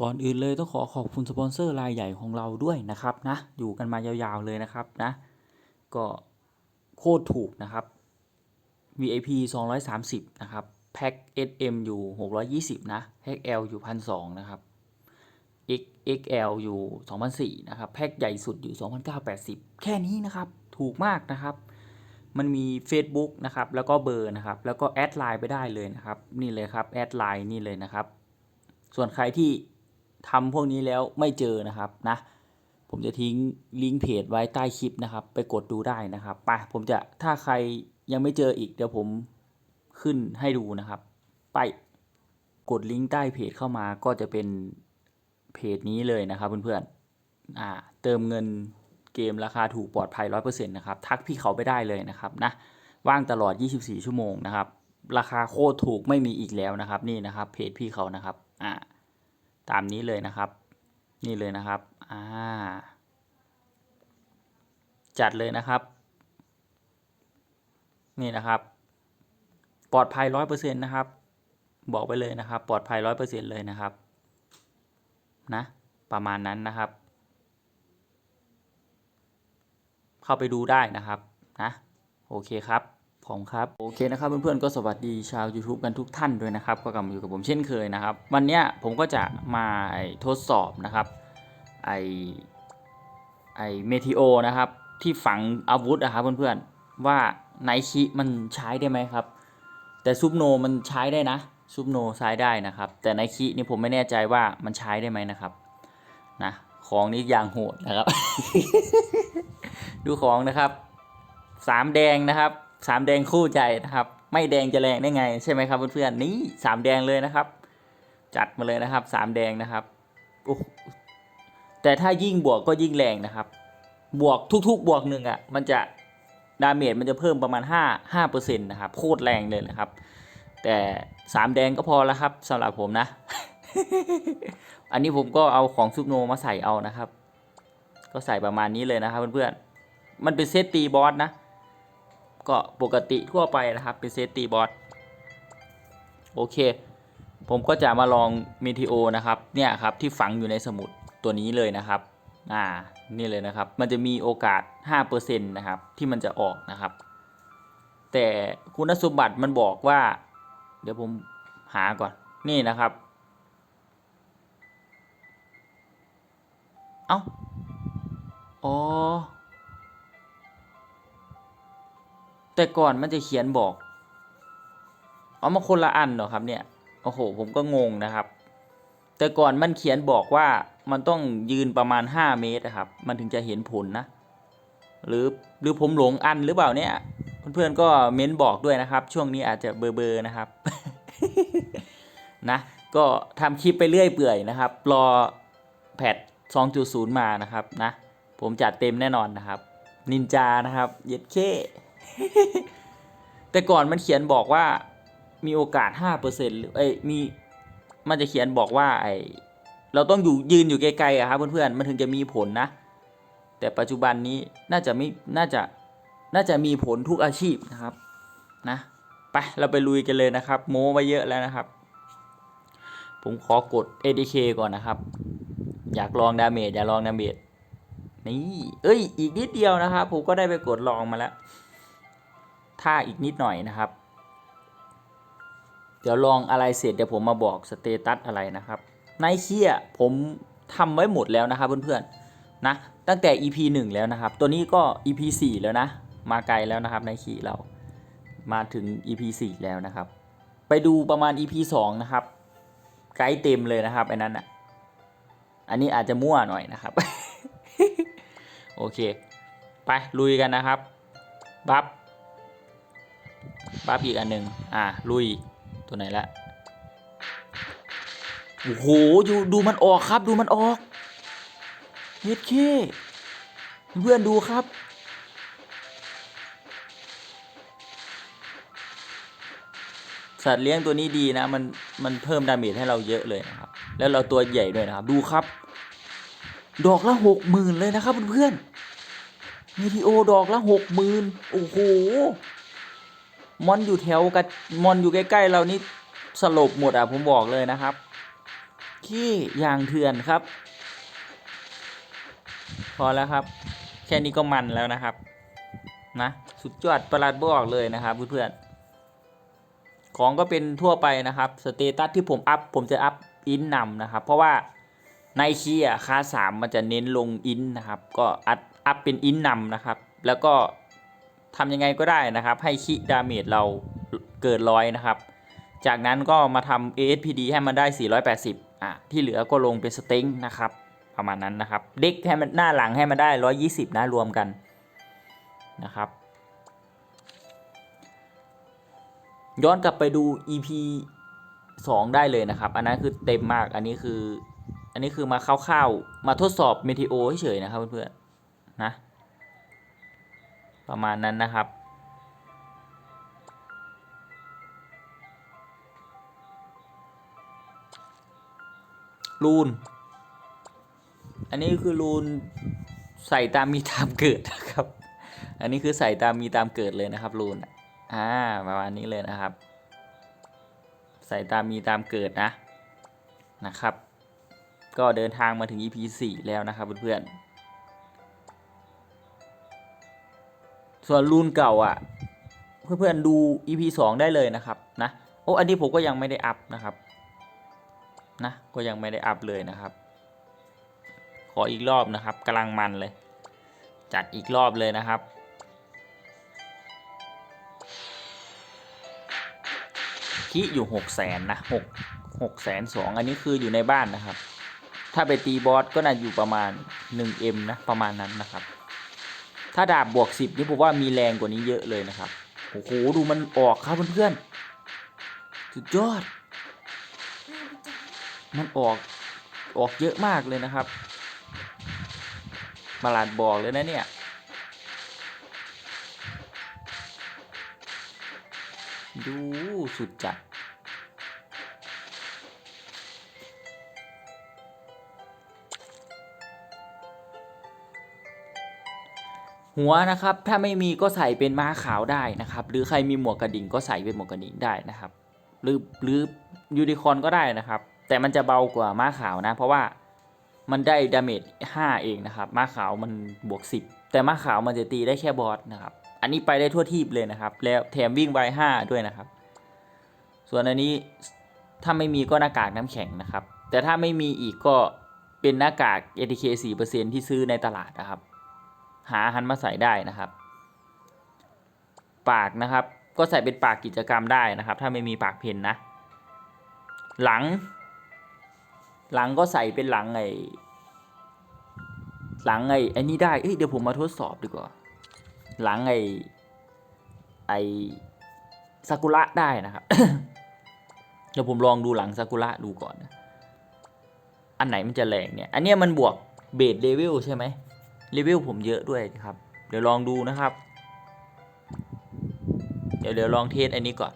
ก่อนอื่นเลยต้องขอขอบคุณสปอนเซอร์รายใหญ่ของเราด้วยนะครับนะ อยู่กันมายาวๆเลยนะครับนะ ก็โคตรถูกนะครับ VIP 230 นะครับ แพ็ค SM อยู่ 620 นะแพ็ค L อยู่1,200นะครับ X XL อยู่2,004นะครับ แพ็คใหญ่สุดอยู่ 2,980 แค่นี้นะครับ ถูกมากนะครับ มันมี Facebook นะครับ แล้วก็เบอร์นะครับ แล้วก็แอดไลน์ไปได้เลยนะครับ นี่เลยครับ แอดไลน์นี่เลยนะครับ ส่วนใครที่ ทำพวกนี้แล้วไม่เจอนะครับนะ ผมจะทิ้งลิงก์เพจไว้ใต้คลิปนะครับ ไปกดดูได้นะครับไปผมจะถ้าใครยังไม่เจออีกเดี๋ยวผมขึ้นให้ดูนะครับ ไปกดลิงก์ใต้เพจเข้ามาก็จะเป็นเพจนี้เลยนะครับเพื่อนๆอ่าเติมเงินเกมราคาถูกปลอดภัย100%นะครับทักพี่เขาไปได้เลยนะครับนะว่างตลอด 24 ชั่วโมงนะครับ ราคาโคตรถูกไม่มีอีกแล้วนะครับ นี่นะครับเพจพี่เขานะครับ อ่า ตามนี้เลยนะครับ นี่เลยนะครับอ่าจัดเลยนะครับ นี่นะครับ ปลอดภัยร้อยเปอร์เซ็นต์นะครับ บอกไปเลยนะครับ ปลอดภัยร้อยเปอร์เซ็นต์เลยนะครับ นะ ประมาณนั้นนะครับ เข้าไปดูได้นะครับ นะ โอเคครับ ผมครับโอเคนะครับเพื่อนๆก็สวัสดีชาว YouTube กันทุกท่านด้วยนะครับ ก็กลับมาอยู่กับผมเช่นเคยนะครับ วันเนี้ยผมก็จะมาทดสอบนะครับไอไอเมทิโอนะครับที่ฝังอาวุธนะครับเพื่อนๆว่าไนคิมันใช้ได้ไหมครับ แต่ซุปโนมันใช้ได้นะซุปโนใช้ได้นะครับ แต่ไนคินี่ผมไม่แน่ใจว่ามันใช้ได้ไหมนะครับนะของนี้อย่างโหดนะครับ ดูของนะครับสามแดงนะครับ สามแดงคู่ใจนะครับ ไม่แดงจะแรงได้ไงใช่ไหมครับเพื่อนๆนี่สามแดงเลยนะครับ จัดมาเลยนะครับสามแดงนะครับโอ้แต่ถ้ายิ่งบวกก็ยิ่งแรงนะครับ บวกทุกๆ บวกหนึ่งอะมันจะดาเมจมันจะเพิ่มประมาณ 5 5%นะครับโคตรแรงเลยนะครับ แต่สามแดงก็พอแล้วครับสำหรับผมนะ อันนี้ผมก็เอาของซุปโนมาใส่เอานะครับ ก็ใส่ประมาณนี้เลยนะครับเพื่อนๆมันเป็นเซตตีบอสนะ ก็ปกติทั่วไปนะครับเป็นเซตตีบอสโอเค ผมก็จะมาลองเมทิโอนะครับเนี่ยครับที่ฝังอยู่ในสมุดตัวนี้เลยนะครับอ่านี่เลยนะครับ มันจะมีโอกาส 5%นะครับที่มันจะออกนะครับ แต่คุณสมบัติมันบอกว่า เดี๋ยวผมหาก่อนนี่นะครับ เอ้าอ๋อ แต่ก่อนมันจะเขียนบอก เอามาคนละอันเหรอครับเนี่ย โอ้โห ผมก็งงนะครับ แต่ก่อนมันเขียนบอกว่ามันต้องยืนประมาณ 5 เมตรนะครับ มันถึงจะเห็นผลนะ หรือหรือผมหลงอันหรือเปล่าเนี่ยเพื่อนๆก็เม้นบอกด้วยนะครับ ช่วงนี้อาจจะเบอร์เบอร์นะครับนะก็ทำคลิปไปเรื่อยเปื่อยนะครับ รอแพท2.0 มานะครับนะ ผมจัดเต็มแน่นอนนะครับ นินจานะครับ เย็ดเค แต่ก่อนมันเขียนบอกว่ามีโอกาส5%หรือเอ้มีมันจะเขียนบอกว่าไอเราต้องอยู่ยืนอยู่ไกลๆอะครับเพื่อนๆมันถึงจะมีผลนะ แต่ปัจจุบันนี้น่าจะไม่น่าจะน่าจะมีผลทุกอาชีพนะครับนะไปเราไปลุยกันเลยนะครับ โม้ไปเยอะแล้วนะครับ ผมขอกด ADK ก่อนนะครับ อยากลองดาเมจอยากลองดาเมจนี่เอ้ยอีกนิดเดียวนะครับ ผมก็ได้ไปกดลองมาแล้ว ถ้าอีกนิดหน่อยนะครับ เดี๋ยวลองอะไรเสร็จเดี๋ยวผมมาบอกสเตตัสอะไรนะครับในเคียผมทำไว้หมดแล้วนะครับเพื่อนๆนะตั้งแต่ EP 1 แล้วนะครับ ตัวนี้ก็ EP 4 แล้วนะ มาไกลแล้วนะครับในคีเรามาถึง EP 4 แล้วนะครับ ไปดูประมาณ EP 2 นะครับ ไกด์เต็มเลยนะครับไอ้นั้นอะอันนี้อาจจะมั่วหน่อยนะครับ โอเค ไปลุยกันนะครับ บัฟ บัฟอีกอันหนึ่งอ่าลุยตัวไหนละโอ้โหดูดูมันออกครับ ดูมันออกเฮ็ดเคเพื่อนดูครับ สัตว์เลี้ยงตัวนี้ดีนะ มันมันเพิ่มดาเมจให้เราเยอะเลยนะครับ แล้วเราตัวใหญ่ด้วยนะครับ ดูครับ ดอกละหกหมื่นเลยนะครับเพื่อนๆมีทีโอดอกละหกหมื่นโอ้โห มอนอยู่แถวกับมอนอยู่ใกล้ๆเรานี่สลบหมดอะผมบอกเลยนะครับเคเคอย่างเถื่อนครับ พอแล้วครับ แค่นี้ก็มันแล้วนะครับ นะสุดยอดประหลัดบอกเลยนะครับเพื่อนๆของก็เป็นทั่วไปนะครับสเตตัสที่ผมอัพผมจะอัพอินนำนะครับ เพราะว่าในคีย์อะค่าสามมันจะเน้นลงอินนะครับ ก็อัพอัพเป็นอินนำนะครับ แล้วก็ ทำยังไงก็ได้นะครับ ให้คีดาเมจเราเกิดร้อยนะครับ จากนั้นก็มาทำ ASPD ให้มันได้ 480อะที่เหลือก็ลงเป็นสเต็งนะครับประมาณนั้นนะครับ เด็กให้มันหน้าหลังให้มันได้ 120 นะรวมกันนะครับ ย้อนกลับไปดู EP 2 ได้เลยนะครับ อันนั้นคือเต็มมากอันนี้คือ อันนี้คือมาคร่าวๆมาทดสอบเมทิโอเฉยๆนะครับเพื่อนๆนะ ประมาณนั้นนะครับ รูน อันนี้คือรูนใส่ตามมีตามเกิดนะครับ อันนี้คือใส่ตามมีตามเกิดเลยนะครับรูนอ่าประมาณนี้เลยนะครับ ใส่ตามมีตามเกิดนะนะครับ ก็เดินทางมาถึง EP 4 แล้วนะครับเพื่อนๆ ส่วนรูนเก่าอะ เพื่อนๆดู EP 2 ได้เลยนะครับนะโอ้อันนี้ผมก็ยังไม่ได้อัพนะครับนะก็ยังไม่ได้อัพเลยนะครับ ขออีกรอบนะครับกำลังมันเลย จัดอีกรอบเลยนะครับคิอยู่หกแสนนะหกหกแสนสองอันนี้คืออยู่ในบ้านนะครับ ถ้าไปตีบอสก็น่าอยู่ประมาณ 1M นะประมาณนั้นนะครับ ถ้าดาบบวก10นี่ผมว่ามีแรงกว่านี้เยอะเลยนะครับโอ้โหดูมันออกครับเพื่อนๆสุดยอด มันออกออกเยอะมากเลยนะครับประหลาดบอกเลยนะเนี่ยดูสุดจัด หัวนะครับ ถ้าไม่มีก็ใส่เป็นม้าขาวได้นะครับ หรือใครมีหมวกกระดิ่งก็ใส่เป็นหมวกกระดิ่งได้นะครับ หรือหรือยูนิคอนก็ได้นะครับ แต่มันจะเบากว่าม้าขาวนะ เพราะว่ามันได้ดาเมจ5 เองนะครับ ม้าขาวมันบวก 10 แต่ม้าขาวมันจะตีได้แค่บอสนะครับ อันนี้ไปได้ทั่วทีบเลยนะครับ แล้วแถมวิ่งไว5ด้วยนะครับ ส่วนอันนี้ถ้าไม่มีก็หน้ากากน้ำแข็งนะครับ แต่ถ้าไม่มีอีกก็เป็นหน้ากาก ATK 4%ที่ซื้อในตลาดนะครับ หาอาหันมาใส่ได้นะครับ ปากนะครับ ก็ใส่เป็นปากกิจกรรมได้นะครับ ถ้าไม่มีปากเพนนะ หลัง หลังก็ใส่เป็นหลังไอหลังไอไอ้นี่ได้เอ้ยเดี๋ยวผมมาทดสอบดีกว่า หลังไอไอซากุระได้นะครับเดี๋ยวผมลองดูหลังซากุระดูก่อนนะอันไหนมันจะแรงเนี่ย อันเนี้ยมันบวกเบสเลเวลใช่ไหม เลเวลผมเยอะด้วยครับ เดี๋ยวลองดูนะครับ เดี๋ยวเดี๋ยวลองเทสอันนี้ก่อน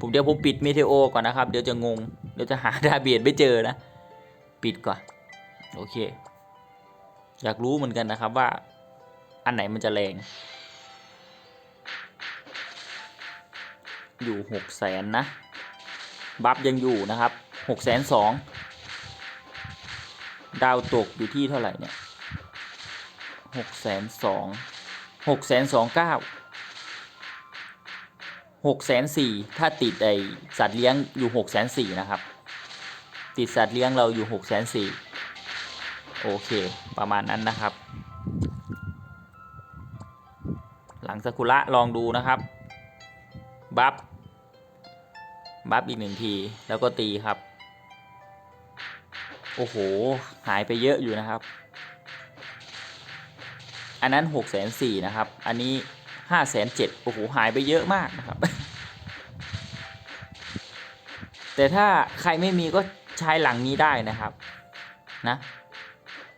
ผมเดี๋ยวผมปิดเมเทโอก่อนนะครับ เดี๋ยวจะงง เดี๋ยวจะหาดาเบียดไม่เจอนะ ปิดก่อน โอเค อยากรู้เหมือนกันนะครับว่า อันไหนมันจะแรง อยู่หกแสนนะ บัฟยังอยู่นะครับหกแสนสองดาวตกอยู่ที่เท่าไหร่เนี่ย หกแสนสองหกแสนสองเก้าหกแสนสี่ถ้าติดไอสัตว์เลี้ยงอยู่หกแสนสี่นะครับ ติดสัตว์เลี้ยงเราอยู่หกแสนสี่โอเค ประมาณนั้นนะครับ หลังสกุระลองดูนะครับ บัฟ บัฟอีกหนึ่งที แล้วก็ตีครับ โอ้โห หายไปเยอะอยู่นะครับ อันนั้นหกแสนสี่นะครับ อันนี้ห้าแสนเจ็ดโอ้โหหายไปเยอะมากนะครับ แต่ถ้าใครไม่มีก็ใช้หลังนี้ได้นะครับนะ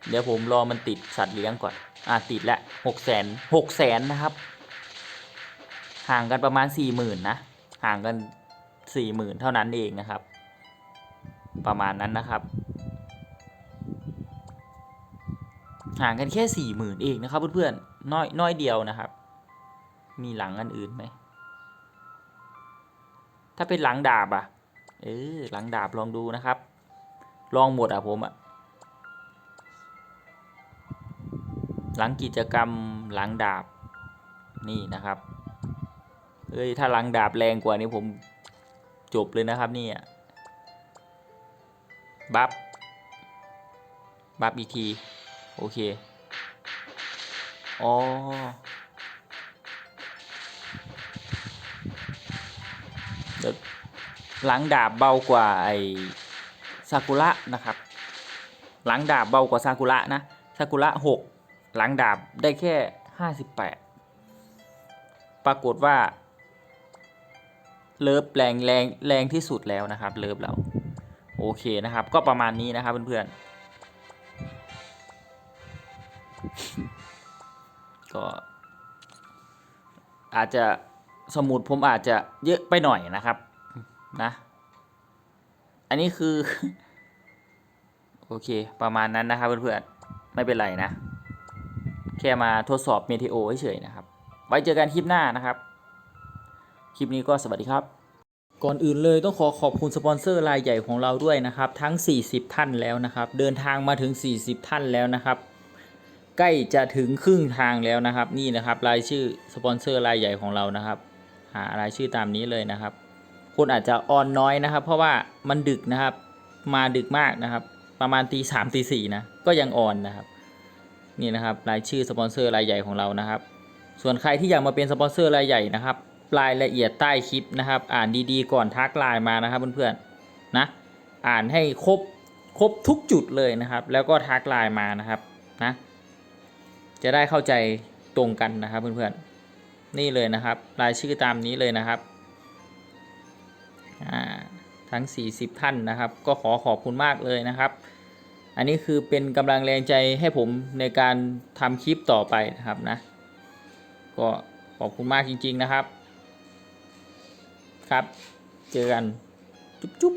เดี๋ยวผมรอมันติดสัตว์เลี้ยงก่อน อ่าติดแล้วหกแสนหกแสนนะครับ ห่างกันประมาณสี่หมื่นนะ ห่างกันสี่หมื่นเท่านั้นเองนะครับ ประมาณนั้นนะครับ ห่างกันแค่สี่หมื่นเองนะครับเพื่อนๆน้อยน้อยเดียวนะครับ มีหลังอันอื่นไหม ถ้าเป็นหลังดาบอะ เออหลังดาบลองดูนะครับ ลองหมดอะผมอะ หลังกิจกรรมหลังดาบนี่นะครับ เอ้ยถ้าหลังดาบแรงกว่านี้ผมจบเลยนะครับนี่อะบัฟ บัฟอีกที โอเค อ๋อ หลังดาบเบากว่าไอซากุระนะครับ หลังดาบเบากว่าซากุระนะ ซากุระหกหลังดาบได้แค่ห้าสิบแปดปรากฏว่าเลิฟแรงแรงแรงที่สุดแล้วนะครับ เลิฟเราโอเคนะครับ ก็ประมาณนี้นะครับเพื่อนๆ ก็ อาจจะสมุดผมอาจจะเยอะไปหน่อยนะครับ นะ อันนี้คือ โอเค ประมาณนั้นนะครับเพื่อนๆ ไม่เป็นไรนะ แค่มาทดสอบเมทีโอเฉยๆนะครับ ไว้เจอกันคลิปหน้านะครับ คลิปนี้ก็สวัสดีครับก่อนอื่นเลยต้องขอขอบคุณสปอนเซอร์รายใหญ่ของเราด้วยนะครับ ทั้ง 40 ท่านแล้วนะครับ เดินทางมาถึง 40 ท่านแล้วนะครับ ใกล้จะถึงครึ่งทางแล้วนะครับ นี่นะครับรายชื่อสปอนเซอร์รายใหญ่ของเรานะครับ หารายชื่อตามนี้เลยนะครับ คนอาจจะออนน้อยนะครับ เพราะว่ามันดึกนะครับ มาดึกมากนะครับ ประมาณตีสามตีสี่นะก็ยังออนนะครับ นี่นะครับรายชื่อสปอนเซอร์รายใหญ่ของเรานะครับ ส่วนใครที่อยากมาเป็นสปอนเซอร์รายใหญ่นะครับรายละเอียดใต้คลิปนะครับ อ่านดีๆ ก่อนทักไลน์มานะครับเพื่อนๆนะอ่านให้ครบครบทุกจุดเลยนะครับ แล้วก็ทักไลน์มานะครับนะ จะได้เข้าใจตรงกันนะครับเพื่อนๆนี่เลยนะครับ รายชื่อตามนี้เลยนะครับทั้ง 40 ท่านนะครับ ก็ขอขอบคุณมากเลยนะครับ อันนี้คือเป็นกำลังแรงใจให้ผมในการทำคลิปต่อไปนะครับนะ ก็ขอบคุณมากจริง ๆนะครับ ครับ เจอกัน จุ๊บ